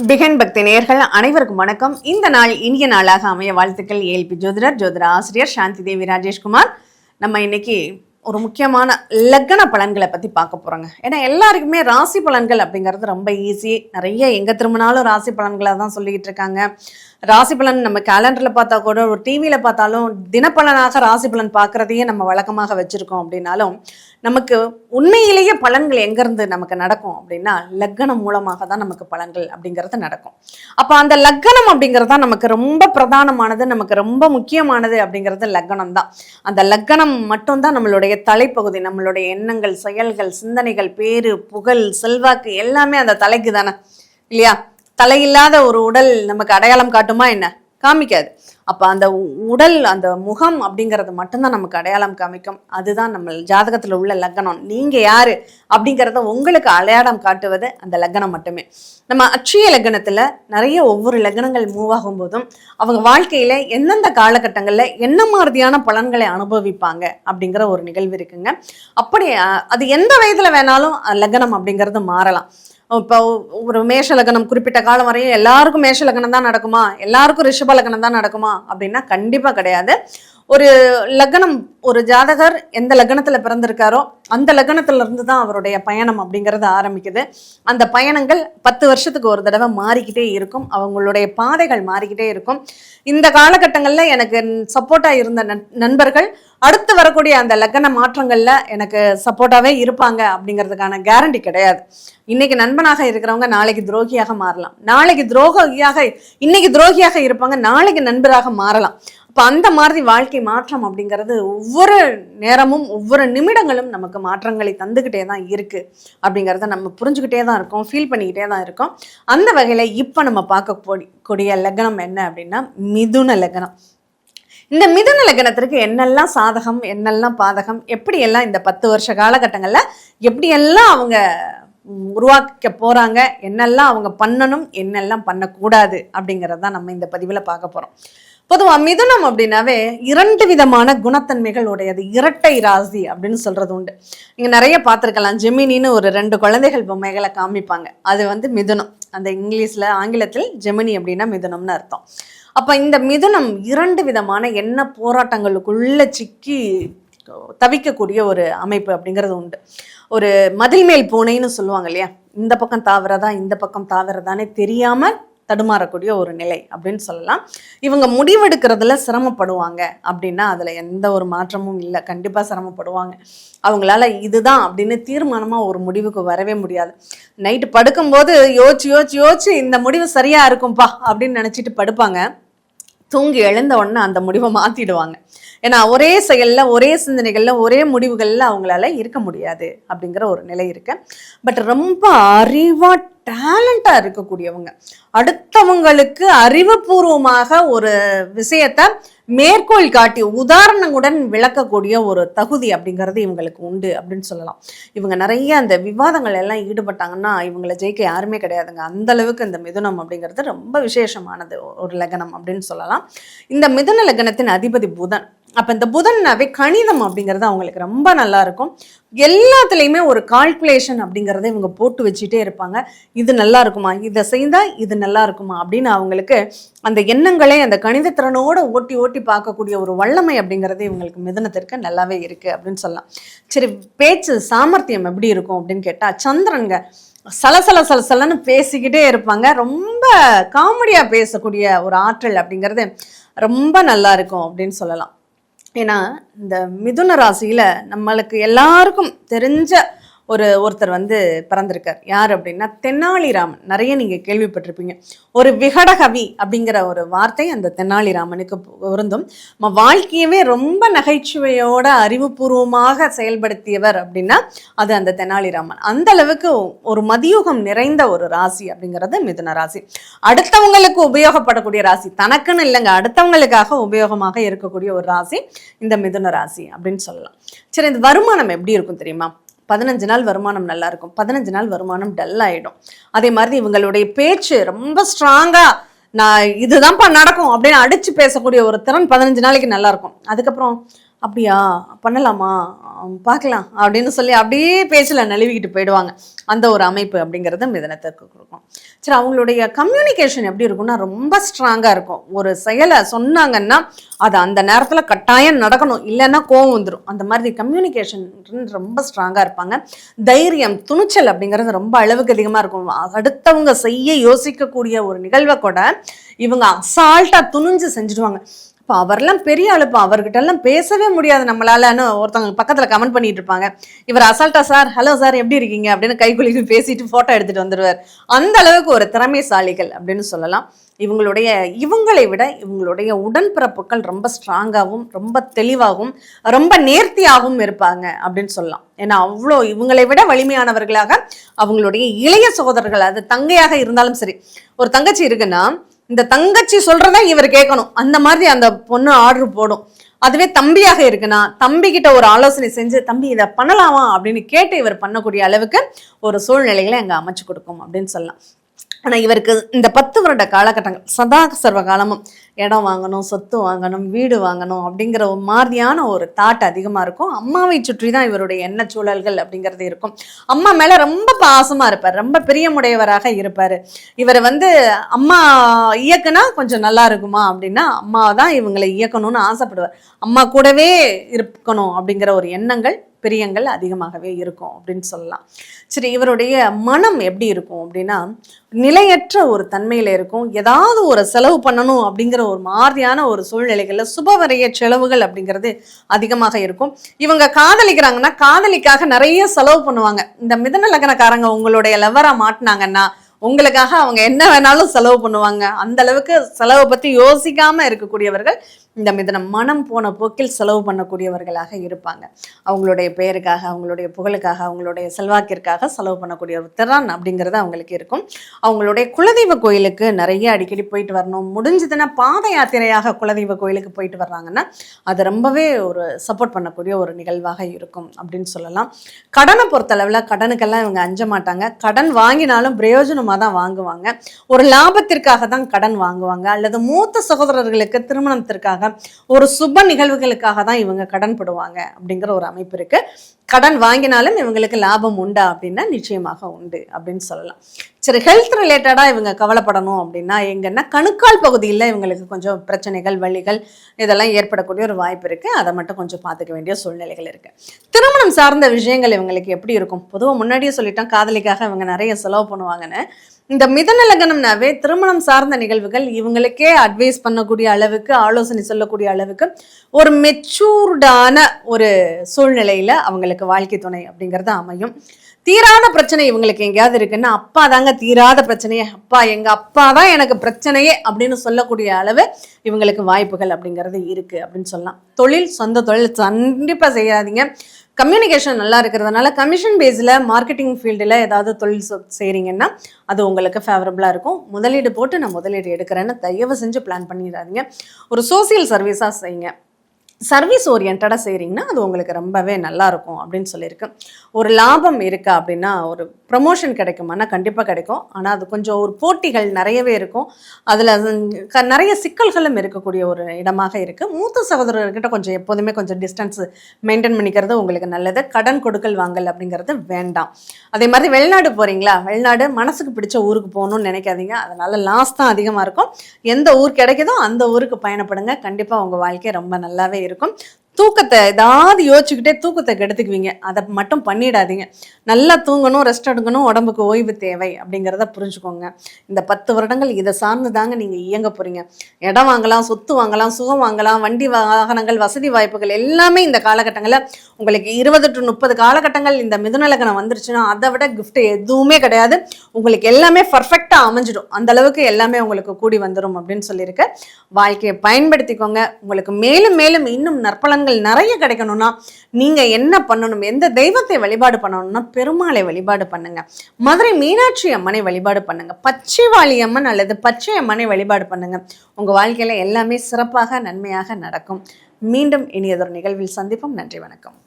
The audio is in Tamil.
பிகன் பக்தி நேயர்கள் அனைவருக்கும் வணக்கம். இந்த நாள் இனிய நாளாக அமைய வாழ்த்துக்கள். ஏல்பி ஜோதிடர் ஜோதிட ஆசிரியர் சாந்தி தேவி ராஜேஷ்குமார். நம்ம இன்னைக்கு ஒரு முக்கியமான லக்ன பலன்களை பற்றி பார்க்க போகிறோங்க ஏன்னா எல்லாருக்குமே ராசி பலன்கள் அப்படிங்கிறது ரொம்ப ஈஸி நிறைய எங்கே திரும்பினாலும் ராசி பலன்களை தான் சொல்லிக்கிட்டு இருக்காங்க. ராசி பலன் நம்ம கேலண்டரில் பார்த்தா கூட ஒரு டிவியில் பார்த்தாலும் தினப்பலனாக ராசி பலன் பார்க்குறதையே நம்ம வழக்கமாக வச்சுருக்கோம் அப்படின்னாலும் நமக்கு உண்மையிலேயே பலன்கள் எங்கேருந்து நமக்கு நடக்கும் அப்படின்னா லக்கணம் மூலமாக தான் நமக்கு பலன்கள் அப்படிங்கிறது நடக்கும். அப்போ அந்த லக்கணம் அப்படிங்கிறது தான் நமக்கு ரொம்ப பிரதானமானது நமக்கு ரொம்ப முக்கியமானது அப்படிங்கிறது லக்கணம் தான். அந்த லக்கணம் மட்டும்தான் நம்மளுடைய தலைப்பகுதி நம்மளுடைய எண்ணங்கள் செயல்கள் சிந்தனைகள் பேரு புகழ் செல்வாக்கு எல்லாமே அந்த தலைக்கு தானே இல்லையா? தலையில்லாத ஒரு உடல் நமக்கு அடையாளம் காட்டுமா என்ன? காமிக்காது. அப்போ அந்த உடல் அந்த முகம் அப்படிங்கிறது மட்டும்தான் நமக்கு அடையாளம் காமிக்கும். அதுதான் நம்ம ஜாதகத்தில் உள்ள லக்னம் நீங்கள் யார் அப்படிங்கிறத உங்களுக்கு அடையாளம் காட்டுவது அந்த லக்னம் மட்டுமே. நம்ம அட்சய லக்னத்தில் நிறைய ஒவ்வொரு லக்னங்கள் மூவ் ஆகும்போதும் அவங்க வாழ்க்கையில் எந்தெந்த காலகட்டங்களில் என்ன மாதிரியான பலன்களை அனுபவிப்பாங்க அப்படிங்கிற ஒரு நிகழ்வு இருக்குங்க. அப்படி அது எந்த வயதில் வேணாலும் லக்னம் அப்படிங்கிறது மாறலாம். இப்போ ஒரு மேஷ லக்னம் குறிப்பிட்ட காலம் வரையும் எல்லாருக்கும் மேஷ லக்னம் தான் நடக்குமா? எல்லாருக்கும் ரிஷப லக்னம் தான் நடக்குமா? அப்படின்னா கண்டிப்பாக கிடையாது. ஒரு லக்னம் ஒரு ஜாதகர் எந்த லக்னத்தில் பிறந்திருக்காரோ அந்த லக்னத்திலிருந்து தான் அவருடைய பயணம் அப்படிங்கிறது ஆரம்பிக்குது. அந்த பயணங்கள் பத்து வருஷத்துக்கு ஒரு தடவை மாறிக்கிட்டே இருக்கும். அவங்களுடைய பாதைகள் மாறிக்கிட்டே இருக்கும். இந்த காலகட்டங்களில் எனக்கு சப்போர்ட்டாக இருந்த நண்பர்கள் அடுத்து வரக்கூடிய அந்த லக்கண மாற்றங்களில் எனக்கு சப்போர்ட்டாகவே இருப்பாங்க அப்படிங்கிறதுக்கான கேரண்டி கிடையாது. இன்னைக்கு நண்பனாக இருக்கிறவங்க நாளைக்கு துரோகியாக மாறலாம். நாளைக்கு துரோகியாக இன்னைக்கு துரோகியாக இருப்பாங்க நாளைக்கு நண்பராக மாறலாம். அப்போ அந்த மாதிரி வாழ்க்கை மாற்றம் அப்படிங்கிறது ஒவ்வொரு நேரமும் ஒவ்வொரு நிமிடங்களும் நமக்கு மாற்றங்களை தந்துக்கிட்டே தான் இருக்குது அப்படிங்கிறத நம்ம புரிஞ்சுக்கிட்டே தான் இருக்கோம் ஃபீல் பண்ணிக்கிட்டே தான் இருக்கோம். அந்த வகையில் இப்போ நம்ம பார்க்கக்கூடிய கூடிய லக்னம் என்ன அப்படின்னா மிதுன லக்னம். இந்த மிதுன லக்னத்திற்கு என்னெல்லாம் சாதகம் என்னெல்லாம் பாதகம் எப்படியெல்லாம் இந்த பத்து வருஷ காலகட்டங்களில் எப்படியெல்லாம் அவங்க உருவாக்க போகிறாங்க என்னெல்லாம் அவங்க பண்ணணும் என்னெல்லாம் பண்ணக்கூடாது அப்படிங்கிறது தான் நம்ம இந்த பதிவில் பார்க்க போகிறோம் பொதுவாக மிதுனம் அப்படின்னாவே இரண்டு விதமான குணத்தன்மைகள் உடையது. இரட்டை ராசி அப்படின்னு சொல்கிறது உண்டு. நீங்கள் நிறைய பார்த்துருக்கலாம். ஜெமினின்னு ஒரு ரெண்டு குழந்தைகள் பொம்மைகளை காமிப்பாங்க. அது வந்து மிதுனம். அந்த இங்கிலீஷில் ஆங்கிலத்தில் ஜெமினி அப்படின்னா மிதுனம்னு அர்த்தம். அப்போ இந்த மிதுனம் இரண்டு விதமான என்ன போராட்டங்களுக்குள்ள சிக்கி தவிக்கக்கூடிய ஒரு அமைப்பு அப்படிங்கிறது உண்டு. ஒரு மதில் மேல் பூனைன்னு சொல்லுவாங்க இல்லையா? இந்த பக்கம் தாவறதா இந்த பக்கம் தாவறதானே தெரியாமல் தடுமாறக்கூடிய ஒரு நிலை அப்படின்னு சொல்லலாம். இவங்க முடிவெடுக்கிறதுல சிரமப்படுவாங்க அப்படின்னா அதில் எந்த ஒரு மாற்றமும் இல்லை. கண்டிப்பாக சிரமப்படுவாங்க. அவங்களால இதுதான் அப்படின்னு தீர்மானமாக ஒரு முடிவுக்கு வரவே முடியாது. நைட்டு படுக்கும்போது யோசிச்சு யோசிச்சு யோசிச்சு இந்த முடிவு சரியாக இருக்கும்பா அப்படின்னு நினச்சிட்டு படுப்பாங்க. தூங்கி எழுந்த உடனே அந்த முடிவை மாற்றிடுவாங்க ஏன்னா ஒரே செயலில் ஒரே சிந்தனைகளில் ஒரே முடிவுகளில் அவங்களால இருக்க முடியாது அப்படிங்கிற ஒரு நிலை இருக்கு. பட் ரொம்ப அறிவாட் டேலண்டாக இருக்கக்கூடியவங்க. அடுத்தவங்களுக்கு அறிவுபூர்வமாக ஒரு விஷயத்தை மேற்கோள் காட்டி உதாரணங்களுடன் விளக்கக்கூடிய ஒரு தகுதி அப்படிங்கிறது இவங்களுக்கு உண்டு அப்படின்னு சொல்லலாம். இவங்க நிறைய அந்த விவாதங்கள் எல்லாம் ஈடுபட்டாங்கன்னா இவங்களை ஜெயிக்க யாருமே கிடையாதுங்க. அந்த அளவுக்கு இந்த மிதுனம் அப்படிங்கிறது ரொம்ப விசேஷமானது ஒரு லக்னம் அப்படின்னு சொல்லலாம். இந்த மிதுன லக்னத்தின் அதிபதி புதன். அப்போ இந்த புதன்னாவே கணிதம் அப்படிங்கிறது அவங்களுக்கு ரொம்ப நல்லா இருக்கும் எல்லாத்துலேயுமே ஒரு கால்குலேஷன் அப்படிங்கிறத இவங்க போட்டு வச்சுட்டே இருப்பாங்க. இது நல்லா இருக்குமா இதை செய்தால் இது நல்லா இருக்குமா அப்படின்னு அவங்களுக்கு அந்த எண்ணங்களே அந்த கணிதத்திறனோட ஓட்டி ஓட்டி பார்க்கக்கூடிய ஒரு வல்லமை அப்படிங்கிறது இவங்களுக்கு மிதனத்திற்கு நல்லாவே இருக்குது அப்படின்னு சொல்லலாம். சரி பேச்சு சாமர்த்தியம் எப்படி இருக்கும் அப்படின்னு கேட்டால் சந்திரனுங்க சலசல சலசலன்னு பேசிக்கிட்டே இருப்பாங்க. ரொம்ப காமெடியாக பேசக்கூடிய ஒரு ஆற்றல் அப்படிங்கிறது ரொம்ப நல்லா இருக்கும் அப்படின்னு சொல்லலாம். ஏன்னா இந்த மிதுன ராசியில் நம்மளுக்கு எல்லாருக்கும் தெரிஞ்ச ஒரு ஒருத்தர் வந்து பிறந்திருக்கார். யார் அப்படின்னா தென்னாலிராமன். நிறைய நீங்கள் கேள்விப்பட்டிருப்பீங்க. ஒரு விகடகவி அப்படிங்கிற ஒரு வார்த்தை அந்த தென்னாலிராமனுக்கு பொருந்தும். நம்ம வாழ்க்கையவே ரொம்ப நகைச்சுவையோட அறிவுபூர்வமாக செயல்படுத்தியவர் அப்படின்னா அது அந்த தெனாலிராமன் அந்த அளவுக்கு ஒரு மதியுகம் நிறைந்த ஒரு ராசி அப்படிங்கிறது மிதுன ராசி. அடுத்தவங்களுக்கு உபயோகப்படக்கூடிய ராசி. தனக்குன்னு இல்லைங்க அடுத்தவங்களுக்காக உபயோகமாக இருக்கக்கூடிய ஒரு ராசி இந்த மிதுன ராசி அப்படின்னு சொல்லலாம். சரி இந்த வருமானம் எப்படி இருக்கும் தெரியுமா? பதினஞ்சு நாள் வருமானம் நல்லா இருக்கும் பதினஞ்சு நாள் வருமானம் டல் ஆகிடும் அதே மாதிரி இவங்களுடைய பேச்சு ரொம்ப ஸ்ட்ராங்காக நான் இதுதான்ப்பா நடக்கும் அப்படின்னு அடித்து பேசக்கூடிய ஒரு திறன் பதினஞ்சு நாளைக்கு நல்லாயிருக்கும். அதுக்கப்புறம் அப்படியா? பண்ணலாமா? பார்க்கலாம். அப்படின்னு சொல்லி அப்படியே பேச்சில் நழுவிக்கிட்டு போயிடுவாங்க. அந்த ஒரு அமைப்பு அப்படிங்கிறது மிதனத்திற்கு கொடுக்கும். சரி அவங்களுடைய கம்யூனிகேஷன் எப்படி இருக்கும்னா ரொம்ப ஸ்ட்ராங்காக இருக்கும். ஒரு செயலை சொன்னாங்கன்னா அது அந்த நேரத்தில் கட்டாயம் நடக்கணும். இல்லைன்னா கோவம் வந்துடும் அந்த மாதிரி கம்யூனிகேஷன் ரொம்ப ஸ்ட்ராங்காக இருப்பாங்க. தைரியம் துணிச்சல் அப்படிங்கிறது ரொம்ப அளவுக்கு அதிகமாக இருக்கும். அடுத்தவங்க செய்ய யோசிக்கக்கூடிய ஒரு நிகழ்வை கூட இவங்க அசால்ட்டாக துணிஞ்சு செஞ்சுடுவாங்க. இப்போ அவர்லாம் பெரிய அழுப்பா அவர்கிட்டலாம் பேசவே முடியாது நம்மளாலன்னு ஒருத்தவங்க பக்கத்தில் கமெண்ட் பண்ணிட்டு இருப்பாங்க இவர் அசால்ட்டா சார் ஹலோ சார் எப்படி இருக்கீங்க? அப்படின்னு கை குலுக்கி பேசிட்டு ஃபோட்டோ எடுத்துட்டு வந்துடுவார் அந்த அளவுக்கு ஒரு திறமைசாலிகள் அப்படின்னு சொல்லலாம். இவங்களுடைய இவங்களை விட இவங்களுடைய உடன்பிறப்புகள் ரொம்ப ஸ்ட்ராங்காகவும் ரொம்ப தெளிவாகவும் ரொம்ப நேர்த்தியாகவும் இருப்பாங்க அப்படின்னு சொல்லலாம். ஏன்னா அவ்வளோ இவங்களை விட வலிமையானவர்களாக அவங்களுடைய இளைய சகோதரர்கள் அது தங்கையாக இருந்தாலும் சரி. ஒரு தங்கச்சி இருக்குன்னா இந்த தங்கச்சி சொல்றதா இவர் கேட்கணும். அந்த மாதிரி அந்த பொண்ணு ஆர்டர் போடும். அதுவே தம்பியாக இருக்குன்னா தம்பி கிட்ட ஒரு ஆலோசனை செஞ்சு தம்பி இதை பண்ணலாமா? அப்படின்னு கேட்டு இவர் பண்ணக்கூடிய அளவுக்கு ஒரு சூழ்நிலைகளை அங்கே அமைச்சு கொடுக்கும் அப்படின்னு சொல்லலாம். ஆனால் இவருக்கு இந்த பத்து வருட காலகட்டங்கள் சதா சர்வ காலமும் இடம் வாங்கணும் சொத்து வாங்கணும் வீடு வாங்கணும் அப்படிங்கிற ஒரு மாதிரியான ஒரு தாட் அதிகமாக இருக்கும். அம்மாவை சுற்றி தான் இவருடைய எண்ண சூழல்கள் அப்படிங்கிறது இருக்கும். அம்மா மேலே ரொம்ப பாசமாக இருப்பார் ரொம்ப பிரியமுடையவராக இருப்பார். இவர் வந்து அம்மா இயக்குனா கொஞ்சம் நல்லா இருக்குமா அப்படின்னா அம்மா தான் இவங்களை இயக்கணும்னு ஆசைப்படுவார். அம்மா கூடவே இருக்கணும் அப்படிங்கிற ஒரு எண்ணங்கள் பிரியங்கள் அதிகமாகவே இருக்கும் அப்படின்னு சொல்லலாம். சரி இவருடைய மனம் எப்படி இருக்கும் அப்படின்னா நிலையற்ற ஒரு தன்மையில் இருக்கும். ஏதாவது ஒரு செலவு பண்ணணும் அப்படிங்கிற ஒரு மாதிரியான ஒரு சூழ்நிலைகளில் சுபவரைய செலவுகள் அப்படிங்கிறது அதிகமாக இருக்கும். இவங்க காதலிக்கிறாங்கன்னா காதலிக்காக நிறைய செலவு பண்ணுவாங்க. இந்த மிதன லக்னக்காரங்க உங்களுடைய லெவரா மாட்டினாங்கன்னா உங்களுக்காக அவங்க என்ன வேணாலும் செலவு பண்ணுவாங்க. அந்த அளவுக்கு செலவை பற்றி யோசிக்காம இருக்கக்கூடியவர்கள் இந்த மிதனம் மனம் போன போக்கில் செலவு பண்ணக்கூடியவர்களாக இருப்பாங்க. அவங்களுடைய பெயருக்காக அவங்களுடைய புகழுக்காக அவங்களுடைய செல்வாக்கிற்காக செலவு பண்ணக்கூடிய ஒரு திறன் அப்படிங்கிறது அவங்களுக்கு இருக்கும். அவங்களுடைய குலதெய்வ கோயிலுக்கு நிறைய அடிக்கடி போயிட்டு வரணும். முடிஞ்சதுன்னா பாத யாத்திரையாக குலதெய்வ கோயிலுக்கு போயிட்டு வர்றாங்கன்னா அது ரொம்பவே ஒரு சப்போர்ட் பண்ணக்கூடிய ஒரு நிகழ்வாக இருக்கும் அப்படின்னு சொல்லலாம். கடனை பொறுத்தளவில் கடனுக்கெல்லாம் இவங்க அஞ்ச மாட்டாங்க. கடன் வாங்கினாலும் பிரயோஜனமாக தான் வாங்குவாங்க. ஒரு லாபத்திற்காக தான் கடன் வாங்குவாங்க. அல்லது மூத்த சகோதரர்களுக்கு திருமணத்திற்காக ஒரு சுப நிகழ்வுகளுக்காக தான் இவங்க கடன் படுவாங்க அப்படிங்கிற ஒரு அமைப்பு இருக்கு. கடன் வாங்கினாலும் இவங்களுக்கு லாபம் உண்டா அப்படின்னா நிச்சயமாக உண்டு அப்படின்னு சொல்லலாம். சரி ஹெல்த் ரிலேட்டடாக இவங்க கவலைப்படணும் அப்படின்னா எங்கன்னா கணுக்கால் பகுதியில் இவங்களுக்கு கொஞ்சம் பிரச்சனைகள் வலிகள் இதெல்லாம் ஏற்படக்கூடிய ஒரு வாய்ப்பு இருக்குது அதை மட்டும் கொஞ்சம் பார்த்துக்க வேண்டிய சூழ்நிலைகள் இருக்குது திருமணம் சார்ந்த விஷயங்கள் இவங்களுக்கு எப்படி இருக்கும்? பொதுவாக முன்னாடியே சொல்லிட்டோம் காதலிக்காக இவங்க நிறைய செலவு பண்ணுவாங்கன்னு. இந்த மிதன லக்னம்னாவே திருமணம் சார்ந்த நிகழ்வுகள் இவங்களுக்கே அட்வைஸ் பண்ணக்கூடிய அளவுக்கு ஆலோசனை சொல்லக்கூடிய அளவுக்கு ஒரு மெச்சூர்டான ஒரு சூழ்நிலையில அவங்களுக்கு வாழ்க்கை துணை அப்படிங்கிறது அமையும். தீராத பிரச்சனை இவங்களுக்கு எங்கேயாவது இருக்குன்னா அப்பா தாங்க தீராத பிரச்சனையே. அப்பா எங்க அப்பா தான் எனக்கு பிரச்சனையே அப்படின்னு சொல்லக்கூடிய அளவு இவங்களுக்கு வாய்ப்புகள் அப்படிங்கிறது இருக்கு அப்படின்னு சொல்லலாம். தொழில் சொந்த தொழில் கண்டிப்பா செய்யாதீங்க. கம்யூனிகேஷன் நல்லா இருக்கிறதுனால கமிஷன் பேஸில் மார்க்கெட்டிங் ஃபீல்டில் ஏதாவது தொழில் செய்கிறீங்கன்னா அது உங்களுக்கு ஃபேவரபுளாக இருக்கும். முதலீடு போட்டு நான் முதலீடு எடுக்கிறேன்னு தயவு செஞ்சு பிளான் பண்ணிடாதீங்க. ஒரு சோசியல் சர்வீஸாக செய்யுங்க. சர்வீஸ் ஓரியன்டாக செய்கிறீங்கன்னா அது உங்களுக்கு ரொம்பவே நல்லாயிருக்கும் அப்படின்னு சொல்லியிருக்கு. ஒரு லாபம் இருக்கா அப்படின்னா ஒரு ப்ரமோஷன் கிடைக்குமானா கண்டிப்பாக கிடைக்கும். ஆனால் அது கொஞ்சம் ஒரு போட்டிகள் நிறையவே இருக்கும். அதில் நிறைய சிக்கல்களும் இருக்கக்கூடிய ஒரு இடமாக இருக்குது மூத்த சகோதரர்கிட்ட கொஞ்சம் எப்போதுமே கொஞ்சம் டிஸ்டன்ஸ் மெயின்டைன் பண்ணிக்கிறது உங்களுக்கு நல்லது. கடன் கொடுக்கல் வாங்கல் அப்படிங்கிறது வேண்டாம். அதே மாதிரி வெளிநாடு போகிறீங்களா வெளிநாடு மனசுக்கு பிடிச்ச ஊருக்கு போகணும்னு நினைக்காதீங்க. அதனால் லாஸ் தான் அதிகமாக இருக்கும். எந்த ஊர் கிடைக்குதோ அந்த ஊருக்கு பயணப்படுங்க. கண்டிப்பாக உங்கள் வாழ்க்கை ரொம்ப நல்லாவே இருக்கும். இருக்கும். தூக்கத்தை ஏதாவது யோசிச்சுக்கிட்டே தூக்கத்தை கெடுத்துக்குவீங்க. அதை மட்டும் பண்ணிடாதீங்க. நல்லா தூங்கணும் ரெஸ்ட் எடுக்கணும் உடம்புக்கு ஓய்வு தேவை அப்படிங்கிறத புரிஞ்சுக்கோங்க. இந்த பத்து வருடங்கள் இதை சார்ந்து தாங்க நீங்கள் இயங்க போகிறீங்க இடம் வாங்கலாம் சொத்து வாங்கலாம் சுகம் வாங்கலாம் வண்டி வாகனங்கள் வசதி வாய்ப்புகள் எல்லாமே இந்த காலகட்டங்களில் உங்களுக்கு இருபது டு முப்பது காலகட்டங்கள் இந்த மிதுநலக்கணம் வந்துருச்சுன்னா அதை விட கிஃப்ட் எதுவுமே கிடையாது. உங்களுக்கு எல்லாமே பர்ஃபெக்டாக அமைஞ்சிடும். அந்தளவுக்கு எல்லாமே உங்களுக்கு கூடி வந்துடும் அப்படின்னு சொல்லியிருக்கு. வாழ்க்கையை பயன்படுத்திக்கோங்க. உங்களுக்கு மேலும் மேலும் இன்னும் பலன்கள் நிறைய கிடைக்கணும்னா நீங்கள் என்ன பண்ணணும்? எந்த தெய்வத்தை வழிபாடு பண்ணணும்னா பெருமாளை வழிபாடு பண்ணுங்க. மதுரை மீனாட்சி அம்மனை வழிபாடு பண்ணுங்க. பச்சைவாளி அம்மன் அல்லது பச்சை அம்மனை வழிபாடு பண்ணுங்க. உங்கள் வாழ்க்கையில் எல்லாமே சிறப்பாக நன்மையாக நடக்கும். மீண்டும் இனியதொரு நிகழ்வில் சந்திப்போம். நன்றி வணக்கம்.